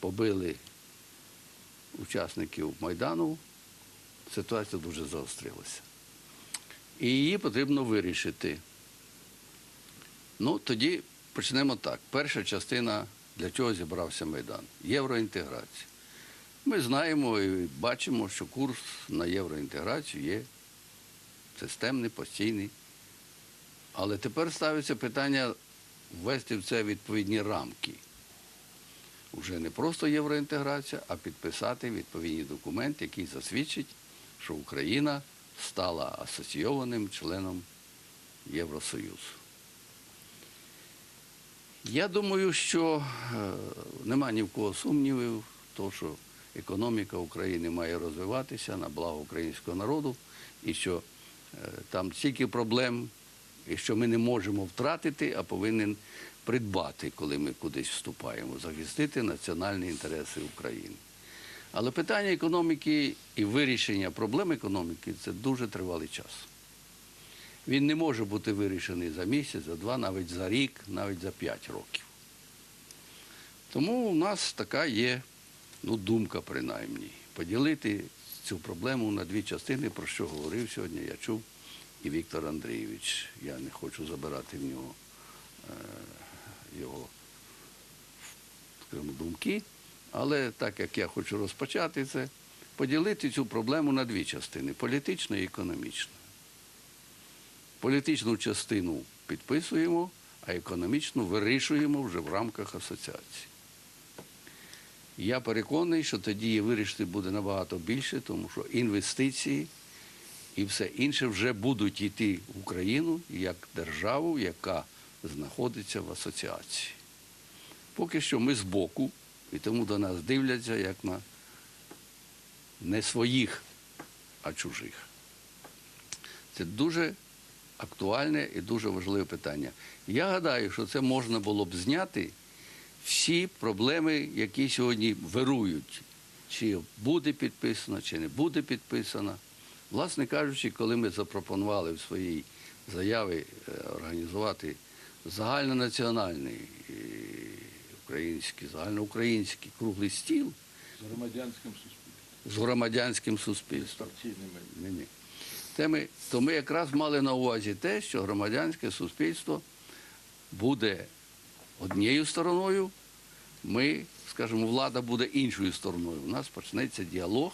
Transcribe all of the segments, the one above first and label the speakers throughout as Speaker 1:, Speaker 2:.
Speaker 1: побили учасників Майдану, ситуація дуже заострилася. І її потрібно вирішити. Ну, тоді почнемо так. Перша частина, для чого зібрався Майдан? Євроінтеграція. Ми знаємо і бачимо, що курс на євроінтеграцію є системний, постійний. Але тепер ставиться питання ввести в це відповідні рамки. Уже не просто євроінтеграція, а підписати відповідні документи, які засвідчать, що Україна стала асоційованим членом Євросоюзу. Я думаю, що е, нема ні в кого сумнівів, тому, що економіка України має розвиватися на благо українського народу, і що е, там стільки проблем, і що ми не можемо втратити, а повинен придбати, коли ми кудись вступаємо, захистити національні інтереси України. Але питання економіки і вирішення проблем економіки це дуже тривалий час. Він не може бути вирішений за місяць, за два, навіть за рік, навіть за п'ять років. Тому у нас така є ну, думка, принаймні, поділити цю проблему на дві частини, про що говорив сьогодні, я чув і Віктор Андрійович. Я не хочу забирати в нього е, його скажімо, думки, але так як я хочу розпочати це, поділити цю проблему на дві частини політичну і економічну. Політичну частину підписуємо, а економічну вирішуємо вже в рамках асоціації. Я переконаний, що тоді вирішити буде набагато більше, тому що інвестиції і все інше вже будуть йти в Україну як державу, яка знаходиться в асоціації. Поки що ми збоку, і тому до нас дивляться як на не своїх, а чужих. Це дуже актуальне і дуже важливе питання. Я гадаю, що це можна було б зняти всі проблеми, які сьогодні вирують. Чи буде підписано, чи не буде підписано. Власне кажучи, коли ми запропонували в своїй заяві е, організувати загальнонаціональний е, український, загальноукраїнський круглий стіл
Speaker 2: З громадянським суспільством.
Speaker 1: з громадянським суспільством. Ні, ні. Те ми, то ми якраз мали на увазі те, що громадянське суспільство буде однією стороною, ми, скажімо, влада буде іншою стороною. У нас почнеться діалог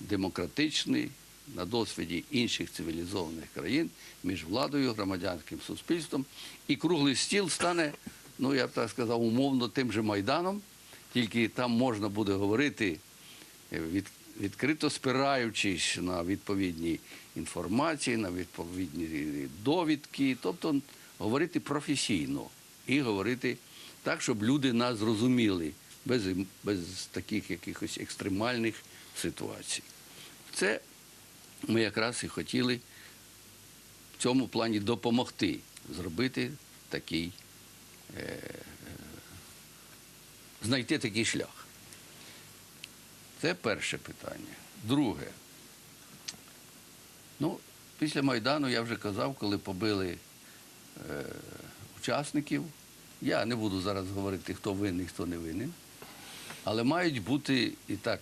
Speaker 1: демократичний на досвіді інших цивілізованих країн між владою, громадянським суспільством. І круглий стіл стане, ну я б так сказав, умовно тим же Майданом, тільки там можна буде говорити е, від, відкрито спираючись на відповідні інформації, на відповідні довідки, тобто говорити професійно і говорити так, щоб люди нас зрозуміли без, без таких якихось екстремальних ситуацій. Це ми якраз і хотіли в цьому плані допомогти зробити такий, е, е, знайти такий шлях. Це перше питання. Друге. Ну, після Майдану я вже казав, коли побили е, учасників. Я не буду зараз говорити, хто винний, хто не винен. Але мають бути, і так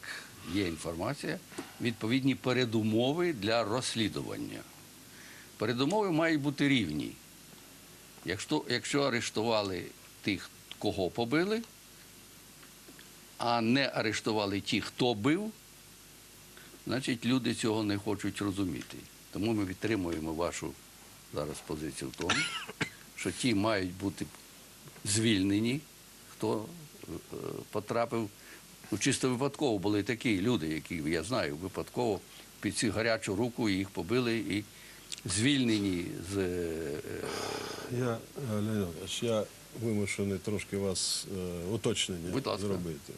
Speaker 1: є інформація, відповідні передумови для розслідування. Передумови мають бути рівні. Якщо, якщо арештували тих, кого побили, а не арештували ті, хто бив, значить люди цього не хочуть розуміти. Тому ми підтримуємо вашу зараз позицію в тому, що ті мають бути звільнені, хто е, потрапив. Ну, чисто випадково були такі люди, які я знаю, випадково під цю гарячу руку їх побили і звільнені з е,
Speaker 3: Я, е, Леонід Іванович, я вимушений трошки вас е, уточнення
Speaker 1: Будь ласка.
Speaker 3: зробити.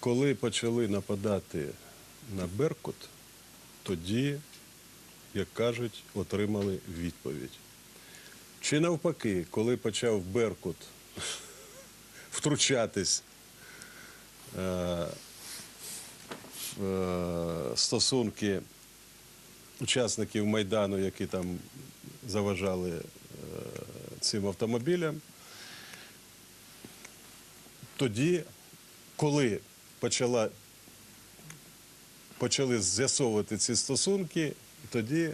Speaker 3: Коли почали нападати на Беркут, тоді, як кажуть, отримали відповідь. Чи навпаки, коли почав Беркут втручатись стосунки учасників Майдану, які там заважали е, цим автомобілям, тоді, коли почала, почали з'ясовувати ці стосунки, тоді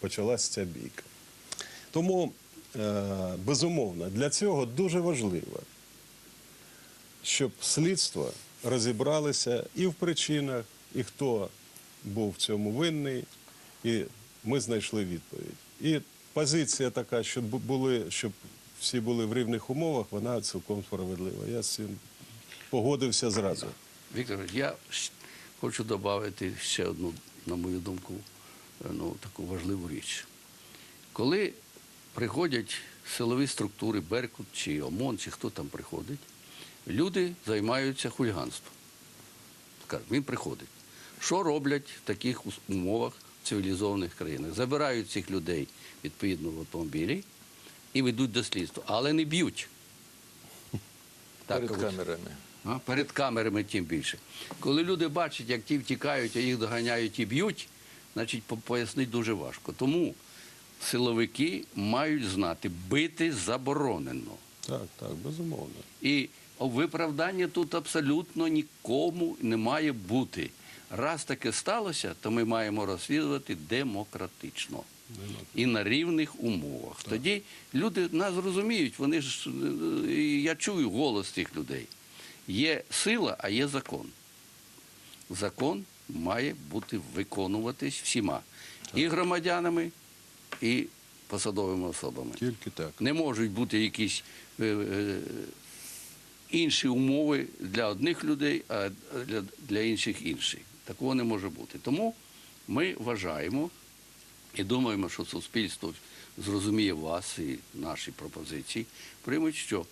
Speaker 3: почалася ця бійка. Тому, е, безумовно, для цього дуже важливо, щоб слідство розібралося і в причинах, і хто був в цьому винний, і ми знайшли відповідь. І позиція така, щоб були, щоб всі були в рівних умовах, вона цілком справедлива. Я з цим погодився зразу.
Speaker 1: Віктор, я хочу додати ще одну, на мою думку, е, ну, таку важливу річ. Коли приходять силові структури, Беркут чи ОМОН, чи хто там приходить, люди займаються хуліганством. Він приходить. Що роблять в таких умовах в цивілізованих країнах? Забирають цих людей відповідно в автомобілі і ведуть до слідства, але не б'ють.
Speaker 2: Перед камерами.
Speaker 1: А, перед камерами тим більше. Коли люди бачать, як ті втікають, а їх доганяють і б'ють, значить пояснити дуже важко. Тому силовики мають знати, бити заборонено.
Speaker 3: Так, так, безумовно.
Speaker 1: І виправдання тут абсолютно нікому не має бути. Раз таке сталося, то ми маємо розслідувати демократично і на рівних умовах. Тоді люди нас розуміють, вони ж е, я чую голос цих людей. Є сила, а є закон. Закон має бути виконуватись всіма і громадянами, і посадовими особами.
Speaker 3: Тільки так.
Speaker 1: Не можуть бути якісь е, е, інші умови для одних людей, а для, для інших інші. Такого не може бути. Тому ми вважаємо і думаємо, що суспільство зрозуміє вас і наші пропозиції, приймуть, що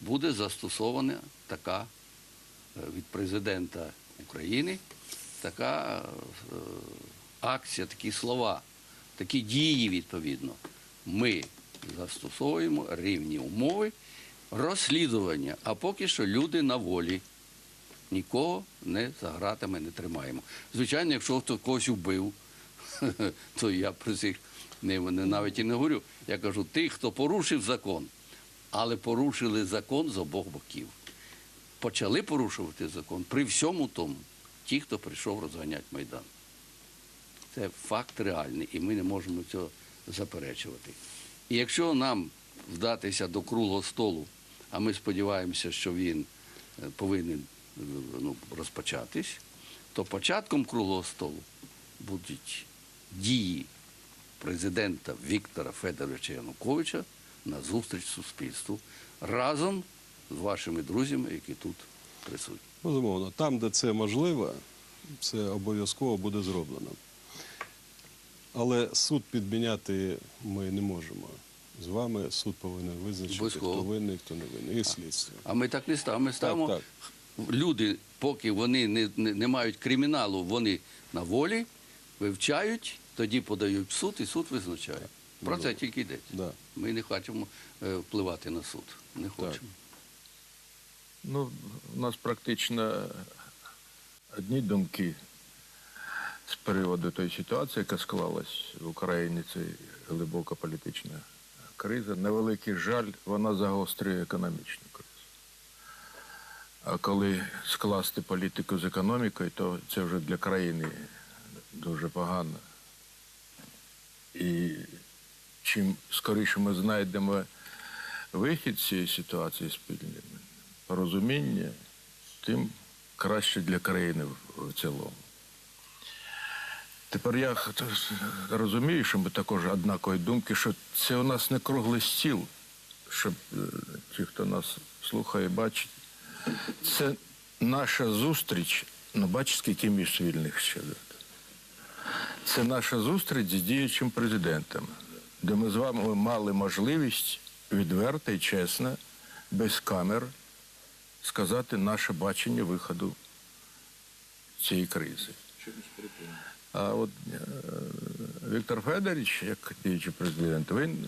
Speaker 1: буде застосована така е, від президента України така е, акція, такі слова, такі дії відповідно. Ми застосовуємо рівні умови розслідування, а поки що люди на волі. Нікого не за гратами не тримаємо. Звичайно, якщо хто когось вбив, то я про цих не, навіть і не говорю. Я кажу, тих, хто порушив закон, але порушили закон з обох боків. Почали порушувати закон при всьому тому, ті, хто прийшов розганяти Майдан. Це факт реальний, і ми не можемо цього заперечувати. І якщо нам вдатися до круглого столу, а ми сподіваємося, що він е, повинен е, ну, розпочатись, то початком круглого столу будуть дії президента Віктора Федоровича Януковича на зустріч суспільству разом з вашими друзями, які тут присутні.
Speaker 3: Безумовно, там, де це можливо, це обов'язково буде зроблено. Але суд підміняти ми не можемо. З вами суд повинен визначити,
Speaker 1: Обов'язково.
Speaker 3: хто винний, хто не винний. І слідство.
Speaker 1: А ми так не ставимо. Ми ставимо
Speaker 3: так.
Speaker 1: люди, поки вони не, не, не мають криміналу, вони на волі, вивчають, тоді подають в суд, і суд визначає. Про це тільки йдеться.
Speaker 3: Да.
Speaker 1: Ми не хочемо е, впливати на суд. Не хочемо.
Speaker 2: Ну, у нас практично одні думки з приводу тої ситуації, яка склалась в Україні, це глибока політична криза. На великий жаль, вона загострює економічну кризу. А коли скласти політику з економікою, то це вже для країни дуже погано. І чим скоріше ми знайдемо вихід з цієї ситуації спільними, порозуміння, тим краще для країни в цілому. Тепер я розумію, що ми також однакової думки, що це у нас не круглий стіл, щоб е, ті, хто нас слухає, бачить. Це наша зустріч, ну бачиш, скільки місць вільних ще. Це наша зустріч з діючим президентом, де ми з вами мали можливість відверто і чесно, без камер, сказати наше бачення виходу цієї кризи. А от е, Віктор Федорович, як діючий президент, він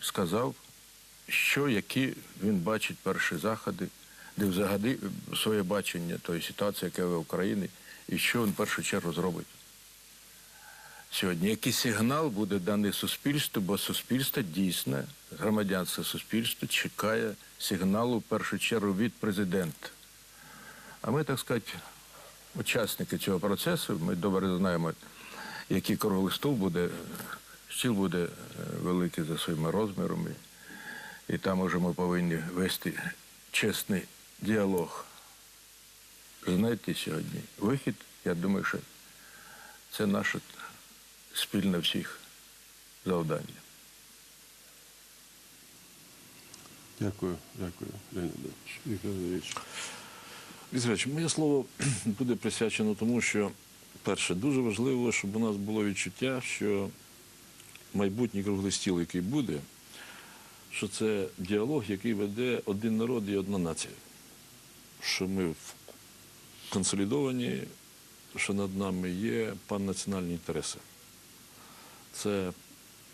Speaker 2: сказав, що які він бачить перші заходи, де взагалі своє бачення тої ситуації, яка є в Україні, і що він в першу чергу зробить. Сьогодні який сигнал буде даний суспільству, бо суспільство дійсно громадянське суспільство чекає сигналу в першу чергу від президента. А ми, так сказати, учасники цього процесу, ми добре знаємо, який круглий стол буде, стіл буде е, великий за своїми розмірами. І там уже ми повинні вести чесний діалог. Знаєте, сьогодні вихід, я думаю, що це наше спільне всіх завдання.
Speaker 3: Дякую, дякую, Леонід Андрійович.
Speaker 4: Моє слово буде присвячено тому, що, перше, дуже важливо, щоб у нас було відчуття, що майбутній круглий стіл, який буде, що це діалог, який веде один народ і одна нація. Що ми консолідовані, що над нами є паннаціональні інтереси. Це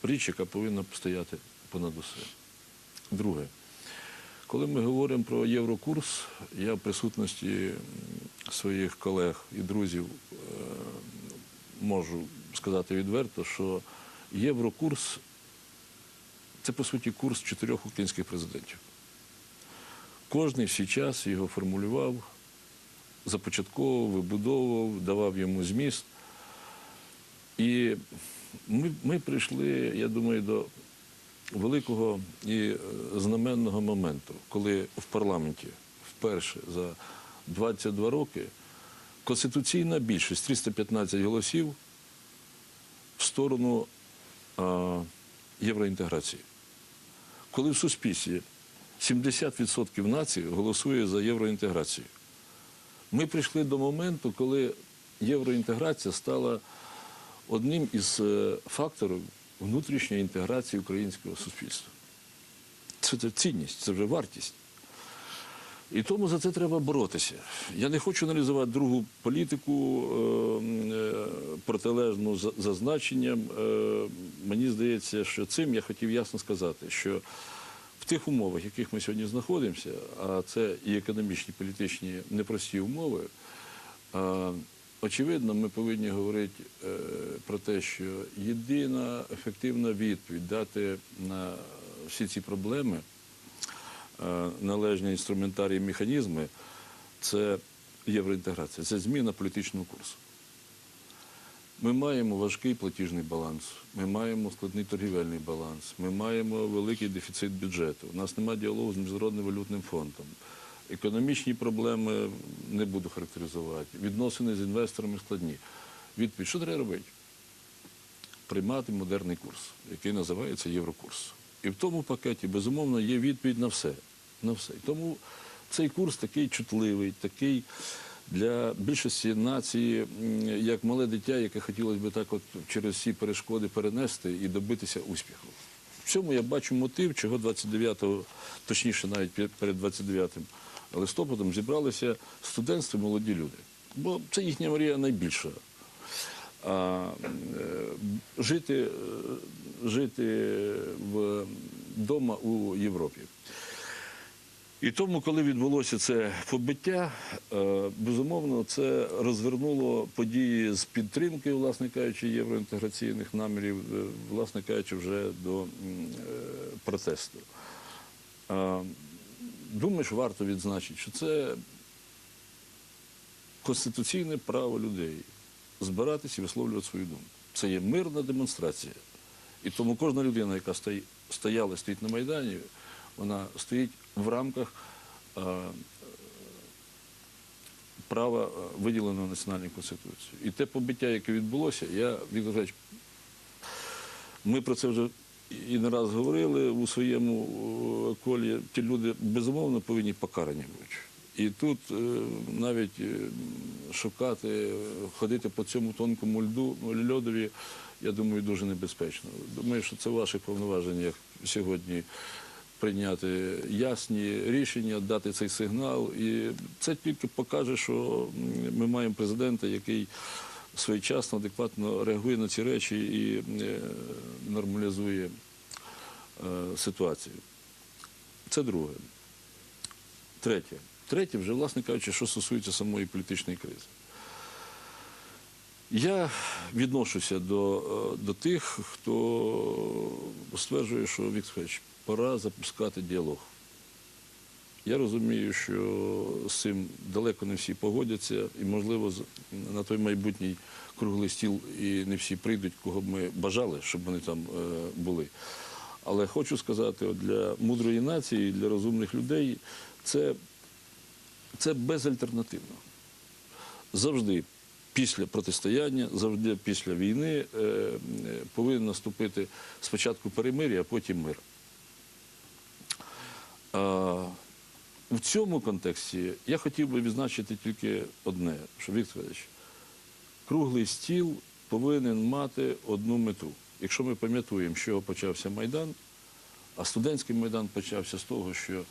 Speaker 4: річ, яка повинна стояти понад усе. Друге. Коли ми говоримо про Єврокурс, я в присутності своїх колег і друзів е, можу сказати відверто, що Єврокурс це по суті курс чотирьох українських президентів. Кожний в свій час його формулював, започатковував, вибудовував, давав йому зміст. І ми, ми прийшли, я думаю, до великого і е, знаменного моменту, коли в парламенті вперше за 22 роки конституційна більшість 315 голосів в сторону а, євроінтеграції. Коли в суспільстві 70% націй голосує за євроінтеграцію. Ми прийшли до моменту, коли євроінтеграція стала одним із е, факторів внутрішньої інтеграції українського суспільства. Це, це цінність, це вже вартість. І тому за це треба боротися. Я не хочу аналізувати другу політику е, е, протилежну за, за значенням. Е, мені здається, що цим я хотів ясно сказати, що в тих умовах, в яких ми сьогодні знаходимося, а це і економічні, і політичні непрості умови, е, очевидно, ми повинні говорити е, про те, що єдина ефективна відповідь дати на всі ці проблеми е, належні інструментарії і механізми це євроінтеграція, це зміна політичного курсу. Ми маємо важкий платіжний баланс, ми маємо складний торгівельний баланс, ми маємо великий дефіцит бюджету. У нас немає діалогу з Міжнародним валютним фондом. Економічні проблеми не буду характеризувати. Відносини з інвесторами складні. Відповідь, що треба робити? Приймати модерний курс, який називається Єврокурс. І в тому пакеті, безумовно, є відповідь на все. На все. Тому цей курс такий чутливий, такий для більшості нації, як мале дитя, яке хотілося б так от через всі перешкоди перенести і добитися успіху. В цьому я бачу мотив, чого 29-го, точніше, навіть пе- перед 29 листопадом зібралися студентство молоді люди. Бо це їхня мрія найбільша. А, е, жити, е, жити вдома у Європі. І тому, коли відбулося це побиття, е, безумовно, це розвернуло події з підтримки, власне кажучи, євроінтеграційних намірів, е, власне кажучи, вже до е, протесту. Думаю, що варто відзначити, що це конституційне право людей збиратися і висловлювати свою думку. Це є мирна демонстрація. І тому кожна людина, яка стояла, стоїть на Майдані, вона стоїть в рамках е, права, е, виділеного Національною Конституцією. І те побиття, яке відбулося, я, Віктор Григорович, ми про це вже і не раз говорили у своєму е, колі. Ті люди безумовно повинні покарані бути. І тут е, навіть е, шукати, ходити по цьому тонкому льду, льодові, я думаю, дуже небезпечно. Думаю, що це в ваших повноваженнях сьогодні прийняти ясні рішення, дати цей сигнал. І це тільки покаже, що ми маємо президента, який своєчасно, адекватно реагує на ці речі і е, нормалізує е, ситуацію. Це друге. Третє. Третє, вже, власне кажучи, що стосується самої політичної кризи. Я відношуся до, е, до тих, хто стверджує, що Віктор Федорович, пора запускати діалог. Я розумію, що з цим далеко не всі погодяться, і, можливо, на той майбутній круглий стіл і не всі прийдуть, кого б ми бажали, щоб вони там е, були. Але хочу сказати, для мудрої нації, для розумних людей, це, це безальтернативно завжди після протистояння, завжди після війни е, повинен наступити спочатку перемир'я, а потім мир. В цьому контексті я хотів би відзначити тільки одне, що Віктор Федорович, круглий стіл повинен мати одну мету. Якщо ми пам'ятаємо, з чого почався Майдан, а студентський майдан почався з того, що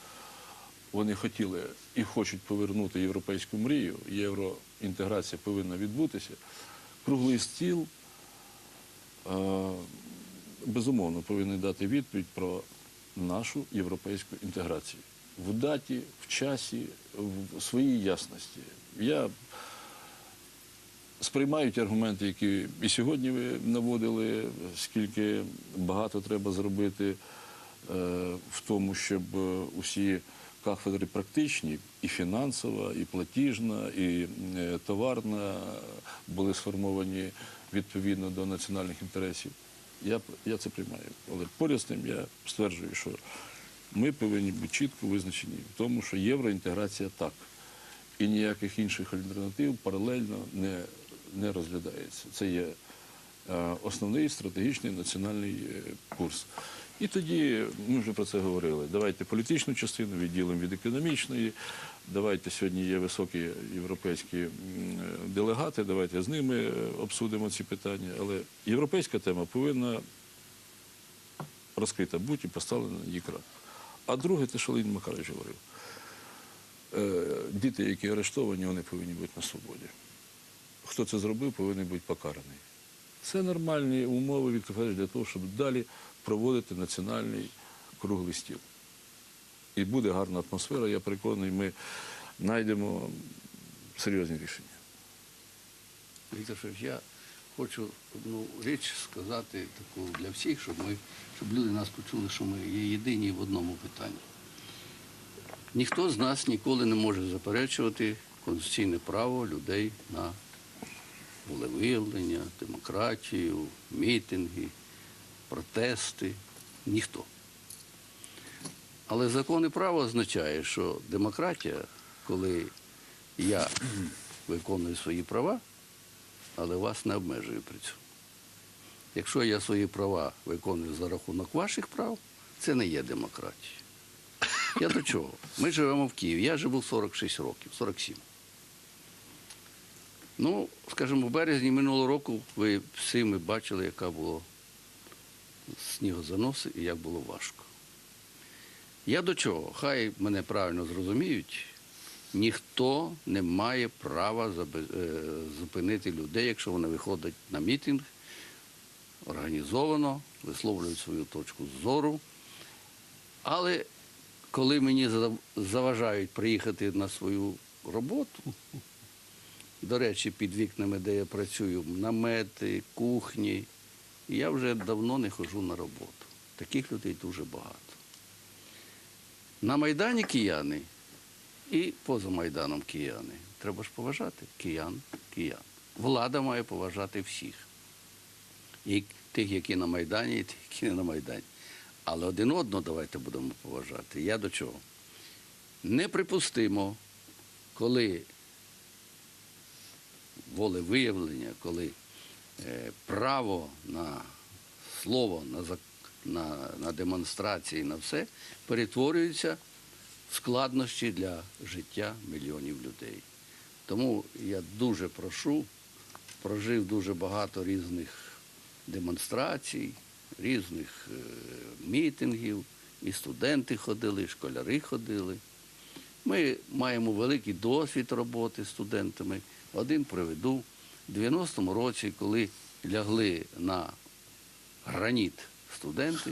Speaker 4: вони хотіли і хочуть повернути європейську мрію, євроінтеграція повинна відбутися. Круглий стіл е, безумовно повинен дати відповідь про нашу європейську інтеграцію в даті, в часі, в своїй ясності. Я сприймаю ті аргументи, які і сьогодні ви наводили, скільки багато треба зробити е, в тому, щоб е, усі кафедри практичні, і фінансова, і платіжна, і е, товарна були сформовані відповідно до національних інтересів. Я, я це приймаю. Але поряд з тим я стверджую, що ми повинні бути чітко визначені в тому, що євроінтеграція так. І ніяких інших альтернатив паралельно не, не розглядається. Це є е, основний стратегічний національний е, курс. І тоді ми вже про це говорили. Давайте політичну частину відділимо від економічної. Давайте сьогодні є високі європейські делегати. Давайте з ними е, обсудимо ці питання. Але європейська тема повинна розкрита бути і поставлена на її крак. А друге, те, що Леонід Макарович говорив. Е, Діти, які арештовані, вони повинні бути на свободі. Хто це зробив, повинен бути покараний. Це нормальні умови, Віктор Федорович, для того, щоб далі проводити національний круглий стіл. І буде гарна атмосфера, я переконаний, ми знайдемо серйозні рішення.
Speaker 1: Віктор Федорович, я хочу одну річ сказати таку для всіх, щоб ми, щоб люди нас почули, що ми є єдині в одному питанні. Ніхто з нас ніколи не може заперечувати конституційне право людей на волевиявлення, демократію, мітинги, протести. Ніхто. Але закон і право означає, що демократія, коли я виконую свої права, але вас не обмежую при цьому. Якщо я свої права виконую за рахунок ваших прав, це не є демократія. Я до чого? Ми живемо в Києві. Я живу 46 років, 47. Ну, скажімо, в березні минулого року ви всі ми бачили, яка була снігозаноси і як було важко. Я до чого? Хай мене правильно зрозуміють. Ніхто не має права е, зупинити людей, якщо вони виходять на мітинг організовано, висловлюють свою точку зору. Але коли мені заважають приїхати на свою роботу, до речі, під вікнами, де я працюю, намети, кухні, я вже давно не ходжу на роботу. Таких людей дуже багато. На Майдані кияни і поза Майданом кияни. Треба ж поважати киян, киян. Влада має поважати всіх. І тих, які на Майдані, і тих, які не на Майдані. Але один одного давайте будемо поважати. Я до чого? Неприпустимо, коли волевиявлення, коли е, право на слово, на, на, на демонстрації, на все перетворюється в складнощі для життя мільйонів людей. Тому я дуже прошу, прожив дуже багато різних демонстрацій, різних е, мітингів, і студенти ходили, і школяри ходили. Ми маємо великий досвід роботи з студентами. Один приведу. В 90-му році, коли лягли на граніт студенти,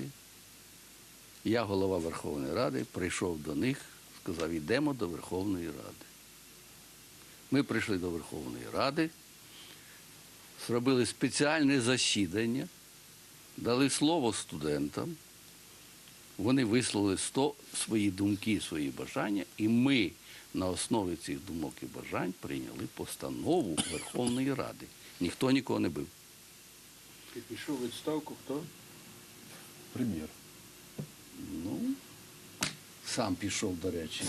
Speaker 1: я, голова Верховної Ради, прийшов до них, сказав, йдемо до Верховної Ради. Ми прийшли до Верховної Ради, зробили спеціальне засідання, дали слово студентам, вони висловили 100 свої думки, свої бажання, і ми на основі цих думок і бажань прийняли постанову Верховної Ради. Ніхто нікого не бив.
Speaker 2: І пішов у відставку хто?
Speaker 4: Прем'єр.
Speaker 1: Ну, сам пішов, до речі.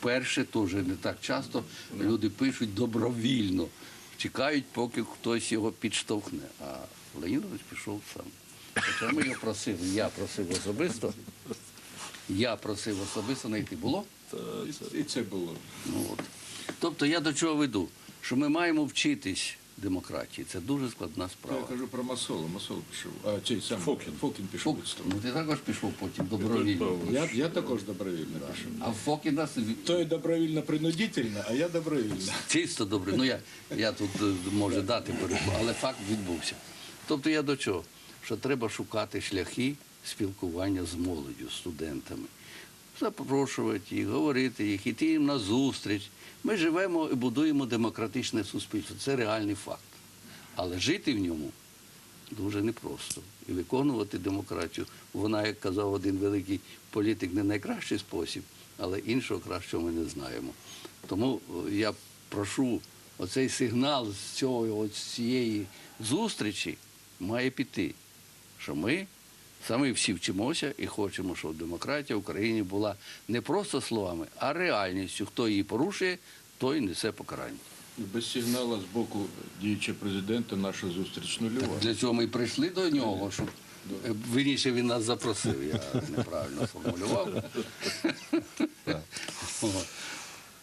Speaker 1: Перше теж не так часто люди пишуть добровільно. Чекають, поки хтось його підштовхне. А Леонідович пішов сам. Хоча ми його просили, я просив особисто. Я просив особисто знайти. Було?
Speaker 2: І це було.
Speaker 1: Ну, от. Тобто я до чого веду? Що ми маємо вчитись демократії. Це дуже складна справа.
Speaker 2: Я кажу про Масола. Масол пішов. А цей сам Фокін. Фокін пішов
Speaker 1: Ну ти також пішов потім добровільно.
Speaker 2: Я, я також добровільно пішов.
Speaker 1: А Фокіна
Speaker 2: Той добровільно принудительно, а я добровільно.
Speaker 1: Чисто добре. Ну я, я тут е, може дати перебу, але факт відбувся. Тобто я до чого? Що треба шукати шляхи спілкування з молоддю, студентами, запрошувати їх, говорити їх, іти їм на зустріч. Ми живемо і будуємо демократичне суспільство. Це реальний факт. Але жити в ньому дуже непросто. І виконувати демократію. Вона, як казав один великий політик, не найкращий спосіб, але іншого кращого ми не знаємо. Тому е, я прошу, оцей сигнал з цього, цієї зустрічі має піти, що ми самі всі вчимося і хочемо, щоб демократія в Україні була не просто словами, а реальністю. Хто її порушує, той несе покарання.
Speaker 2: Без сигналу з боку діючого президента наша зустріч нульова.
Speaker 1: Для цього ми й прийшли до нього, щоб е, вірніше він нас запросив. Я неправильно сформулював.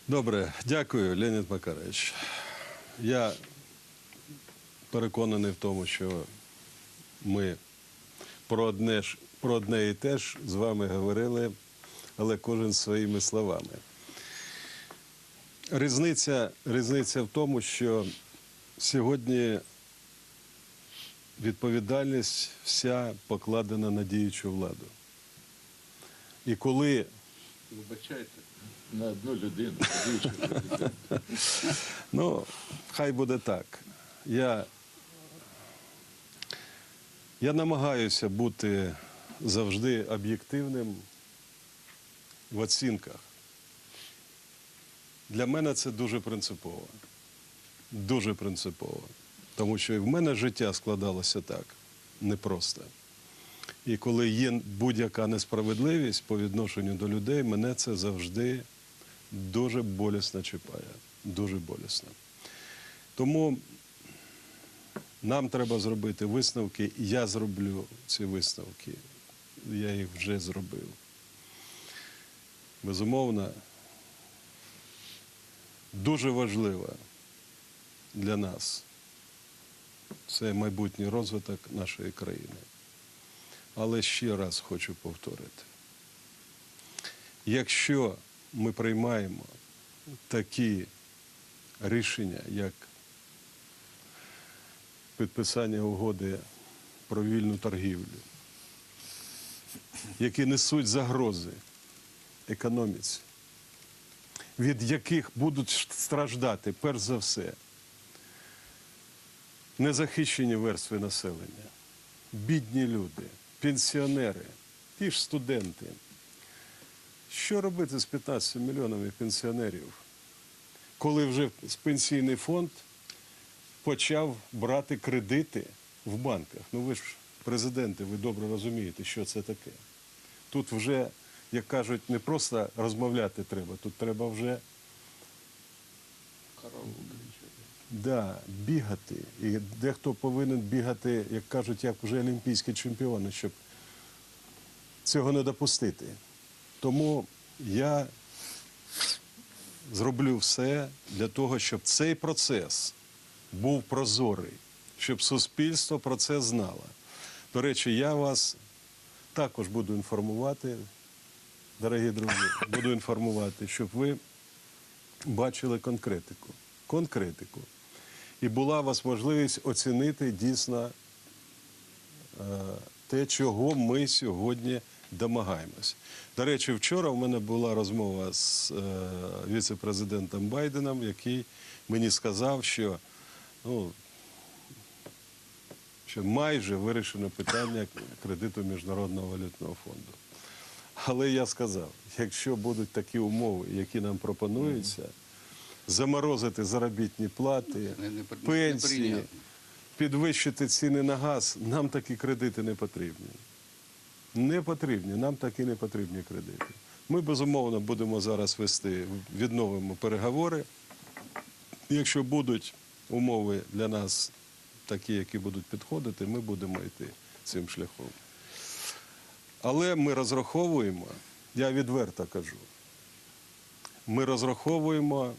Speaker 3: Добре, дякую, Леонід Макарович. Я переконаний в тому, що ми про одне, ж, про одне і те ж з вами говорили, але кожен своїми словами. Різниця, різниця в тому, що сьогодні відповідальність вся покладена на діючу владу. І коли
Speaker 2: Вибачайте, на одну людину.
Speaker 3: Ну, хай буде так. Я, я намагаюся бути завжди об'єктивним в оцінках. Для мене це дуже принципово. Дуже принципово. Тому що і в мене життя складалося так непросто. І коли є будь-яка несправедливість по відношенню до людей, мене це завжди дуже болісно чіпає. Дуже болісно. Тому нам треба зробити висновки. Я зроблю ці висновки. Я їх вже зробив. Безумовно, дуже важливо для нас це майбутній розвиток нашої країни. Але ще раз хочу повторити: якщо ми приймаємо такі рішення, як підписання угоди про вільну торгівлю, які несуть загрози економіці, від яких будуть страждати перш за все незахищені верстви населення, бідні люди, пенсіонери, ті ж студенти. Що робити з 15 мільйонами пенсіонерів, коли вже пенсійний фонд почав брати кредити в банках? Ну ви ж президенти, ви добре розумієте, що це таке. Тут вже, як кажуть, не просто розмовляти треба, тут треба вже да, бігати. І дехто повинен бігати, як кажуть, як вже олімпійські чемпіони, щоб цього не допустити. Тому я зроблю все для того, щоб цей процес був прозорий, щоб суспільство про це знало. До речі, я вас також буду інформувати, дорогі друзі, буду інформувати, щоб ви бачили конкретику. Конкретику. І була у вас можливість оцінити дійсно е, те, чого ми сьогодні домагаємось. До речі, вчора в мене була розмова з е, віце-президентом Байденом, який мені сказав, що ну, що майже вирішено питання кредиту Міжнародного валютного фонду. Але я сказав, якщо будуть такі умови, які нам пропонуються, заморозити заробітні плати, пенсії, підвищити ціни на газ, нам такі кредити не потрібні. Не потрібні, нам такі не потрібні кредити. Ми безумовно будемо зараз вести, відновимо переговори. Якщо будуть умови для нас такі, які будуть підходити, ми будемо йти цим шляхом. Але ми розраховуємо, я відверто кажу, ми розраховуємо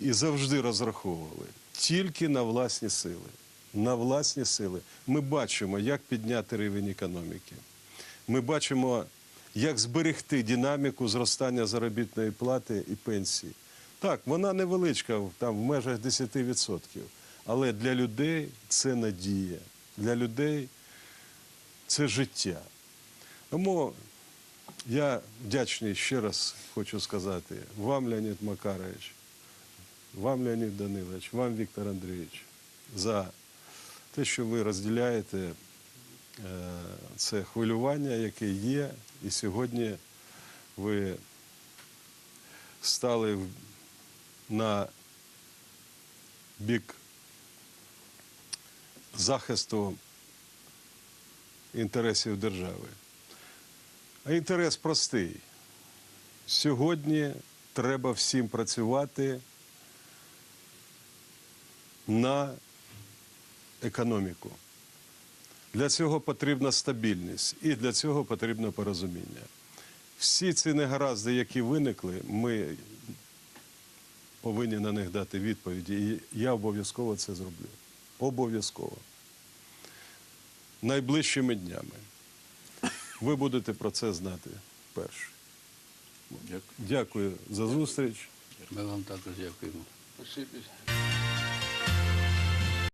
Speaker 3: і завжди розраховували тільки на власні сили. На власні сили. Ми бачимо, як підняти рівень економіки. Ми бачимо, як зберегти динаміку зростання заробітної плати і пенсії. Так, вона невеличка, там в межах 10%. Але для людей це надія. Для людей це життя. Тому я вдячний ще раз хочу сказати вам, Леонід Макарович, вам, Леонід Данилович, вам, Віктор Андрійович, за те, що ви розділяєте е, це хвилювання, яке є, і сьогодні ви стали на бік захисту інтересів держави. А інтерес простий. Сьогодні треба всім працювати на економіку. Для цього потрібна стабільність і для цього потрібно порозуміння. Всі ці негаразди, які виникли, ми повинні на них дати відповіді. І я обов'язково це зроблю. Обов'язково. Найближчими днями. Ви будете про це знати перше.
Speaker 4: Дякую.
Speaker 3: Дякую за зустріч.
Speaker 1: Ми вам також дякуємо.
Speaker 2: Спасибі.